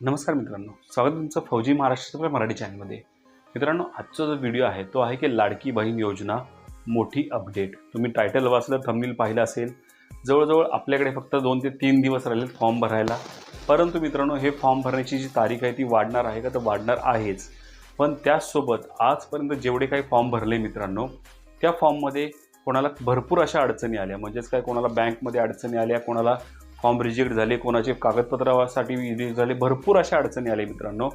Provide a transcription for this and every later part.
नमस्कार मित्रांनो स्वागत तुमचं फौजी महाराष्ट्र मराठी चॅनलमध्ये. मित्रांनो आजचा जो व्हिडिओ आहे तो आहे की लाडकी बहीण योजना मोठी अपडेट तुम्ही टायटल वाचलं थंबनील पाहिलं असेल जवळजवळ आपल्याकडे फक्त दोन ते तीन दिवस राहिलेत फॉर्म भरायला. परंतु मित्रांनो हे फॉर्म भरण्याची जी तारीख आहे ती वाढणार आहे का? तर वाढणार आहेच. पण त्याचसोबत आजपर्यंत जेवढे काही फॉर्म भरले मित्रांनो त्या फॉर्ममध्ये कोणाला भरपूर अशा अडचणी आल्या. म्हणजेच काय? कोणाला बँकमध्ये अडचणी आल्या कोणाला फॉर्म रिजेक्ट झाले कोणाचे कागदपत्रासाठी रिजेक्ट झाले भरपूर अशा अडचणी आल्या मित्रांनो.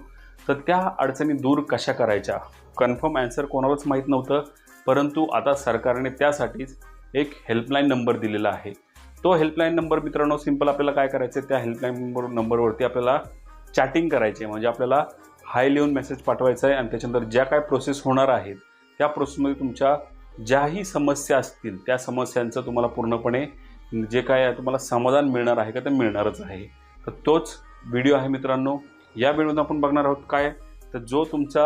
तर त्या अडचणी दूर कशा करायच्या? कन्फर्म ॲन्सर कोणालाच माहीत नव्हतं परंतु आता सरकारने त्यासाठीच एक हेल्पलाईन नंबर दिलेला आहे. तो हेल्पलाईन नंबर मित्रांनो सिंपल आपल्याला काय करायचं आहे? त्या हेल्पलाईन नंबर नंबरवरती आपल्याला चॅटिंग करायची आहे. म्हणजे आपल्याला हाय लिहून मेसेज पाठवायचा आहे आणि त्याच्यानंतर ज्या काय प्रोसेस होणार आहेत त्या प्रोसेसमध्ये तुमच्या ज्याही समस्या असतील त्या समस्यांचं तुम्हाला पूर्णपणे जे काय आहे तुम्हाला समाधान मिळणार आहे का ते मिळणारच आहे. तर तोच व्हिडिओ आहे मित्रांनो. या व्हिडिओमध्ये आपण बघणार आहोत काय? तर जो तुमचा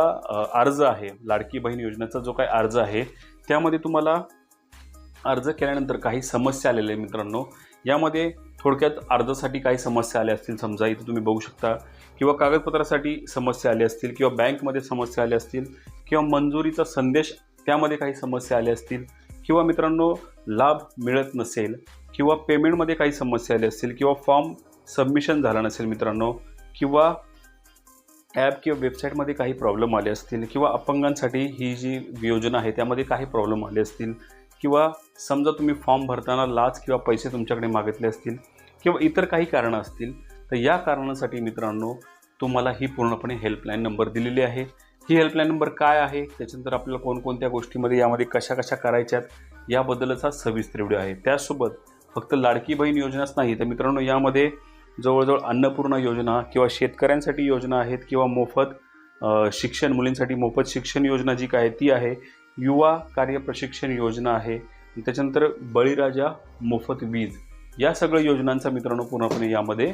अर्ज आहे लाडकी बहीण योजनेचा जो काय अर्ज आहे त्यामध्ये तुम्हाला अर्ज केल्यानंतर काही समस्या आलेल्या आहे मित्रांनो. यामध्ये थोडक्यात अर्जासाठी काही समस्या आल्या असतील समजा इथे तुम्ही बघू शकता. किंवा कागदपत्रासाठी समस्या आल्या असतील किंवा बँकमध्ये समस्या आल्या असतील किंवा मंजुरीचा संदेश त्यामध्ये काही समस्या आल्या असतील किंवा मित्रांनो लाभ मिळत नसेल किंवा पेमेंटमध्ये काही समस्या आली असतील किंवा फॉर्म सबमिशन झाला नसेल मित्रांनो किंवा ॲप किंवा वेबसाईटमध्ये काही प्रॉब्लेम आले असतील किंवा अपंगांसाठी ही जी योजना आहे त्यामध्ये काही प्रॉब्लेम आले असतील किंवा समजा तुम्ही फॉर्म भरताना लाच किंवा पैसे तुमच्याकडे मागितले असतील किंवा इतर काही कारणं असतील तर या कारणासाठी मित्रांनो तुम्हाला ही पूर्णपणे हेल्पलाईन नंबर दिलेली आहे. ही हेल्पलाईन नंबर काय आहे? त्याच्यानंतर आपल्याला कोणकोणत्या गोष्टीमध्ये यामध्ये कशा कशा करायच्यात? याबद्दलच हा सविस्तर व्हिडिओ आहे. त्यासोबत फक्त लाडकी बहीण योजनाच नाही तर मित्रांनो यामध्ये जवळजवळ अन्नपूर्णा योजना किंवा शेतकऱ्यांसाठी योजना आहेत किंवा मोफत शिक्षण मुलींसाठी मोफत शिक्षण योजना जी काय ती आहे. युवा कार्य प्रशिक्षण योजना आहे. त्याच्यानंतर बळीराजा मोफत वीज. या सगळ्या योजनांचा मित्रांनो पूर्णपणे यामध्ये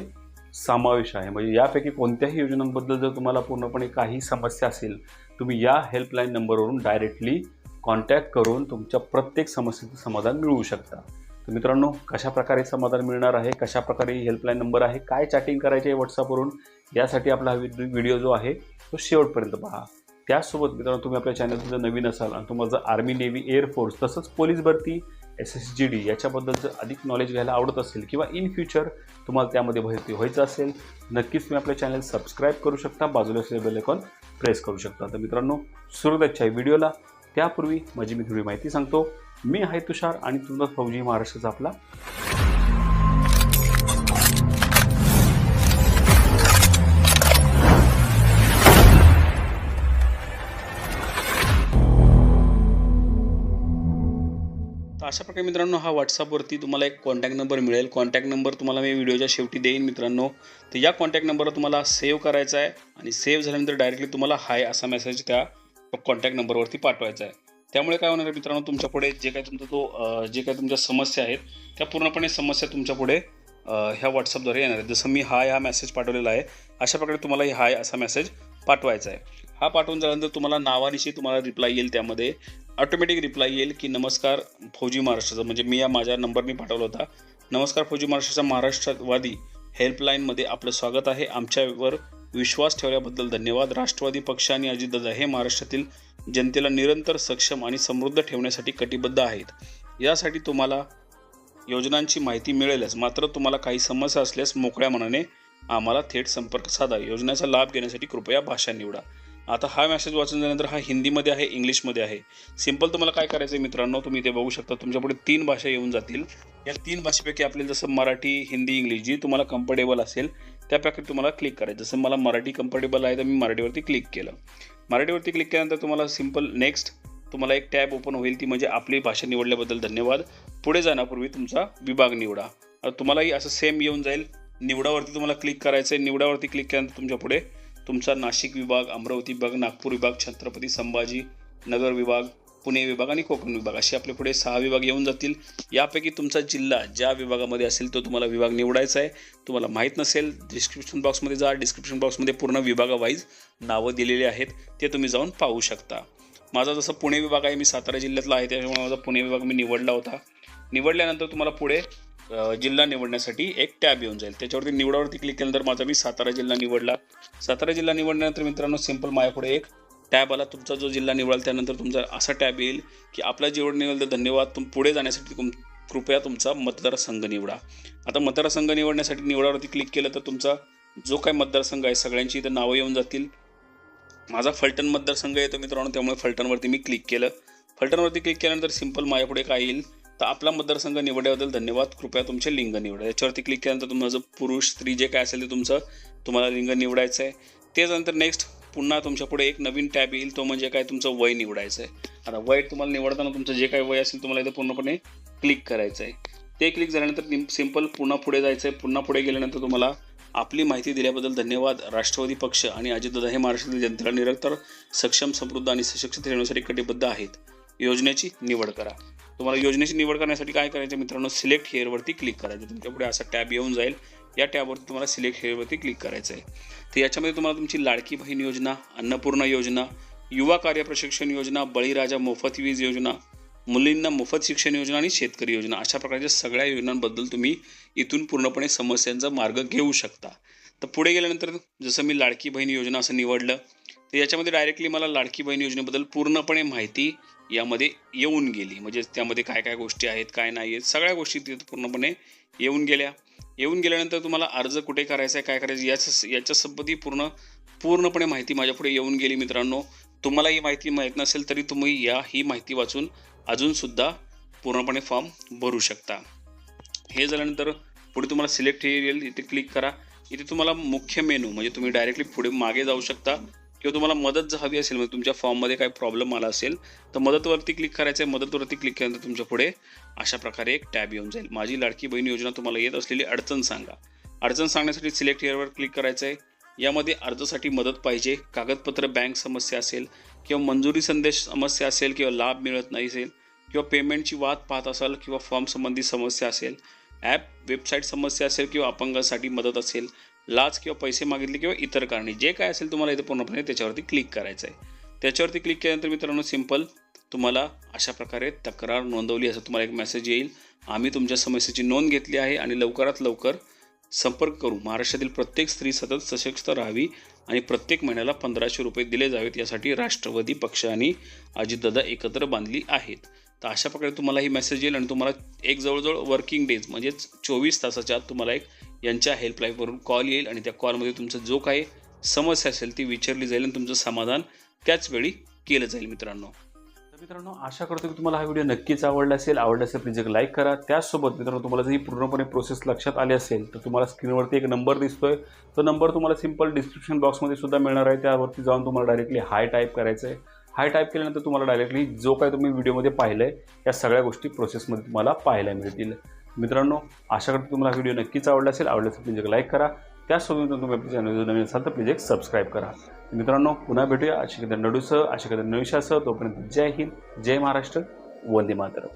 समावेश आहे. म्हणजे यापैकी कोणत्याही योजनांबद्दल जर तुम्हाला पूर्णपणे काही समस्या असेल तुम्ही या हेल्पलाईन नंबरवरून डायरेक्टली कॉन्टॅक्ट करून तुमच्या प्रत्येक समस्येचं समाधान मिळवू शकता. तर मित्रांनो कशा प्रकारे समाधान मिळणार आहे कशा प्रकारे हेल्पलाईन नंबर आहे काय चॅटिंग करायचे आहे व्हॉट्सअपवरून यासाठी आपला हा व्हिडिओ जो आहे तो शेवटपर्यंत पहा. त्याचसोबत मित्रांनो तुम्ही आपल्या चॅनलचं जर नवीन असाल आणि तुम्हाला जर आर्मी नेव्ही एअरफोर्स तसंच पोलीस भरती एस एस जी डी याच्याबद्दल जर अधिक नॉलेज घ्यायला आवडत असेल किंवा इन फ्युचर तुम्हाला त्यामध्ये भरती व्हायचं असेल नक्कीच तुम्ही आपल्या चॅनल सबस्क्राईब करू शकता बाजूला असलेले बेलेकॉन प्रेस करू शकता. तर मित्रांनो सुरुवात आहे व्हिडिओला त्यापूर्वी माझी मी थोडी माहिती सांगतो. मी आहे तुषार आणि तुमचा फौजी महाराष्ट्राचा आपला तर अशा प्रकारे मित्रांनो हा व्हॉट्सअपवरती तुम्हाला एक कॉन्टॅक्ट नंबर मिळेल. कॉन्टॅक्ट नंबर तुम्हाला मी व्हिडिओच्या शेवटी देईन मित्रांनो. तर या कॉन्टॅक्ट नंबरला तुम्हाला सेव्ह करायचा आहे आणि सेव्ह झाल्यानंतर डायरेक्टली तुम्हाला हाय असा मेसेज त्या कॉन्टॅक्ट नंबरवरती पाठवायचा आहे. त्यामुळे काय होणार आहे मित्रांनो तुमच्यापुढे जे काय तुमचा तो जे काय तुमच्या समस्या आहेत त्या पूर्णपणे समस्या तुमच्यापुढे ह्या व्हॉट्सअपद्वारे येणार आहेत. जसं मी हाय हा मेसेज पाठवलेला आहे अशा प्रकारे तुम्हाला हाय असा मेसेज पाठवायचा आहे. हा पाठवून झाल्यानंतर तुम्हाला नावानिशी तुम्हाला रिप्लाय येईल त्यामध्ये. ऑटोमॅटिक रिप्लाय येईल की नमस्कार फौजी महाराष्ट्राचा म्हणजे मी या माझ्या नंबरनी पाठवला होता. नमस्कार फौजी महाराष्ट्राचा महाराष्ट्रवादी हेल्पलाईनमध्ये आपलं स्वागत आहे. आमच्यावर विश्वास ठेवल्याबद्दल धन्यवाद. राष्ट्रवादी पक्ष आणि अजितदादा हे महाराष्ट्रातील जनतेला निरंतर सक्षम आणि समृद्ध ठेवण्यासाठी कटिबद्ध आहेत. यासाठी तुम्हाला योजनांची माहिती मिळेलच. मात्र तुम्हाला काही समस्या असल्यास मोकळ्या मनाने आम्हाला थेट संपर्क साधा. योजनेचा लाभ घेण्यासाठी कृपया भाषा निवडा. आता हा मेसेज वाचून झाल्यानंतर हा हिंदीमध्ये आहे इंग्लिशमध्ये आहे. सिंपल तुम्हाला काय करायचं आहे मित्रांनो तुम्ही इथे बघू शकता तुमच्यापुढे तीन भाषा येऊन जातील. या तीन भाषेपैकी आपल्याला जसं मराठी हिंदी इंग्लिश जी तुम्हाला कम्फर्टेबल असेल त्यापैकी तुम्हाला क्लिक करायचं. जसं मला मराठी कम्फर्टेबल आहे तर मी मराठीवरती क्लिक केलं. मराठीवरती क्लिक केल्यानंतर तुम्हाला सिंपल नेक्स्ट तुम्हाला एक टॅब ओपन होईल ती म्हणजे आपली भाषा निवडल्याबद्दल धन्यवाद. पुढे जाण्यापूर्वी तुमचा विभाग निवडा. तुम्हालाही असं सेम येऊन जाईल. निवडावरती तुम्हाला क्लिक करायचं आहे निवडावरती क्लिक केल्यानंतर तुमच्यापुढे तुमचा नाशिक विभाग अमरावती विभाग नागपूर विभाग छत्रपती संभाजी नगर विभाग पुणे विभाग आणि कोकण विभाग असे आपले पुढे सहा विभाग येऊन जातील. यापैकी तुमचा जिल्हा ज्या विभागामध्ये असेल तो तुम्हाला विभाग निवडायचा आहे. तुम्हाला माहीत नसेल डिस्क्रिप्शन बॉक्समध्ये जा. डिस्क्रिप्शन बॉक्समध्ये पूर्ण विभागावाईज नावं दिलेली आहेत. ते तुम्ही जाऊन पाहू शकता. माझा जसं पुणे विभाग आहे मी सातारा जिल्ह्यातला आहे त्याच्यामुळे माझा पुणे विभाग मी निवडला होता. निवडल्यानंतर तुम्हाला पुढे जिल्हा निवडण्यासाठी एक टॅब येऊन जाईल. त्याच्यावरती निवडावरती क्लिक केल्यानंतर माझा मी सातारा जिल्हा निवडला. सातारा जिल्हा निवडल्यानंतर मित्रांनो सिंपल माझ्यापुढे एक टॅब आला. तुमचा जो जिल्हा निवडाल त्यानंतर तुमचा असा टॅब येईल की आपला जेवढ निवडेल तर धन्यवाद. तुम पुढे जाण्यासाठी तुम कृपया तुमचा मतदारसंघ निवडा. आता मतदारसंघ निवडण्यासाठी निवडावरती क्लिक केलं तर तुमचा जो काही मतदारसंघ आहे सगळ्यांची इथं नावं येऊन जातील. माझा फलटण मतदारसंघ येतो मित्रांनो त्यामुळे फलटणवरती मी क्लिक केलं. फलटणवरती क्लिक केल्यानंतर सिंपल माझ्यापुढे काय येईल? तर आपला मतदारसंघ निवडल्याबद्दल धन्यवाद. कृपया तुमचे लिंग निवडा. याच्यावरती क्लिक केल्यानंतर तुमचं पुरुष स्त्री जे काय असेल ते तुमचं तुम्हाला लिंग निवडायचं आहे त्याच्यानंतर नेक्स्ट पुन्हा तुमच्यापुढे एक नवीन टॅब येईल तो म्हणजे काय? तुमचं वय निवडायचं आहे आता वय तुम्हाला निवडताना तुमचं जे काही वय असेल तुम्हाला इथं पूर्णपणे क्लिक करायचं आहे ते क्लिक झाल्यानंतर सिंपल पुन्हा पुढे जायचं आहे पुन्हा पुढे गेल्यानंतर तुम्हाला आपली माहिती दिल्याबद्दल धन्यवाद. राष्ट्रवादी पक्ष आणि अजितदादा हे महाराष्ट्रातील जनतेला निरंतर सक्षम समृद्ध आणि सशक्त ठेवण्यासाठी कटिबद्ध आहेत. योजनेची निवड करा. तुम्हाला योजनेची निवड करण्यासाठी काय करायचं मित्रांनो? सिलेक्ट हेअरवरती क्लिक करायचं. तुमच्यापुढे असा टॅब येऊन जाईल. या टॅबवरती तुम्हाला सिलेक्ट हेअरवरती क्लिक करायचं आहे. तर याच्यामध्ये तुम्हाला तुमची लाडकी बहीण योजना अन्नपूर्णा योजना युवा कार्य प्रशिक्षण योजना बळीराजा मोफत वीज योजना मुलींना मोफत शिक्षण योजना आणि शेतकरी योजना अशा प्रकारच्या सगळ्या योजनांबद्दल तुम्ही इथून पूर्णपणे समस्यांचा मार्ग घेऊ शकता. तर पुढे गेल्यानंतर जसं मी लाडकी बहीण योजना असं निवडलं तर याच्यामध्ये डायरेक्टली मला लाडकी बहीण योजनेबद्दल पूर्णपणे माहिती यामध्ये येऊन गेली. म्हणजे त्यामध्ये काय काय गोष्टी आहेत काय नाही आहेत सगळ्या गोष्टी तिथे पूर्णपणे येऊन गेल्या. येऊन गेल्यानंतर तुम्हाला अर्ज कुठे करायचा आहे काय करायचं याचं याच्या संबंधी पूर्ण पूर्णपणे माहिती माझ्यापुढे येऊन गेली मित्रांनो. तुम्हाला ही माहिती माहीत नसेल तरी तुम्ही या ही माहिती वाचून अजूनसुद्धा पूर्णपणे फॉर्म भरू शकता. हे झाल्यानंतर पुढे तुम्हाला सिलेक्ट येईल इथे क्लिक करा. इथे तुम्हाला मुख्य मेनू म्हणजे तुम्ही डायरेक्टली पुढे मागे जाऊ शकता. किंवा तुम्हाला मदत जर हवी असेल म्हणजे तुमच्या फॉर्ममध्ये काही प्रॉब्लेम आला असेल तर मदतवरती क्लिक करायचं आहे मदतवरती क्लिक केल्यानंतर तुमच्यापुढे अशा प्रकारे एक टॅब येऊन जाईल. माझी लाडकी बहीण योजना तुम्हाला येत असलेली अडचण सांगा. अडचण सांगण्यासाठी सिलेक्ट हिअरवर क्लिक करायचं आहे यामध्ये अर्जासाठी मदत पाहिजे. कागदपत्र बँक समस्या असेल किंवा मंजुरी संदेश समस्या असेल किंवा लाभ मिळत नाही असेल किंवा पेमेंटची वाद पाहत असाल किंवा फॉर्म संबंधी समस्या असेल ॲप वेबसाईट समस्या असेल किंवा अपंगासाठी मदत असेल लाच किंवा पैसे मागितले किंवा इतर कारणे. जे काय असेल तुम्हाला इथे पूर्णपणे त्याच्यावरती क्लिक करायचं आहे त्याच्यावरती क्लिक केल्यानंतर मित्रांनो सिंपल तुम्हाला अशा प्रकारे तक्रार नोंदवली असं तुम्हाला एक मेसेज येईल. आम्ही तुमच्या समस्येची नोंद घेतली आहे आणि लवकरात लवकर संपर्क करू. महाराष्ट्रातील प्रत्येक स्त्री सतत सशक्त राहावी आणि प्रत्येक महिन्याला पंधराशे रुपये दिले जावेत यासाठी राष्ट्रवादी पक्ष आणि अजितदादा एकत्र बांधली आहेत. तर अशा प्रकारे तुम्हाला ही मेसेज येईल आणि तुम्हाला एक जवळजवळ वर्किंग डेज म्हणजेच चोवीस तासाच्या आत तुम्हाला एक यांच्या हेल्पलाईनवरून कॉल येईल आणि त्या कॉलमध्ये तुमचं जो काही समस्या असेल ती विचारली जाईल आणि तुमचं समाधान त्याच वेळी केलं जाईल मित्रांनो. मित्रांनो आशा करतो की तुम्हाला हा व्हिडिओ नक्कीच आवडला असेल. आवडला असेल प्लीज एक लाईक करा. त्याचसोबत मित्रांनो तुम्हाला जर ही पूर्णपणे प्रोसेस लक्षात आली असेल तर तुम्हाला स्क्रीनवरती एक नंबर दिसतोय. तो नंबर तुम्हाला सिंपल डिस्क्रिप्शन बॉक्समध्ये सुद्धा मिळणार आहे. त्यावरती जाऊन तुम्हाला डायरेक्टली हाय टाईप करायचं आहे. हाय टाईप केल्यानंतर तुम्हाला डायरेक्टली जो काय तुम्ही व्हिडिओमध्ये पाहिलं आहे या सगळ्या गोष्टी प्रोसेसमध्ये तुम्हाला पाहायला मिळतील. मित्रांनो आशा करतो तुम्हाला व्हिडिओ नक्कीच आवडला असेल. आवडला असेल प्लीज एक लाईक करा. त्याचसोबत तुम्ही आपली चॅनल नवीन असाल तर प्लीज एक सबस्क्राईब करा. मित्रांनो पुन्हा भेटूया. अशा नडूसह अशा नवीशासह. तोपर्यंत जय हिंद जय महाराष्ट्र. वंदे मातरम.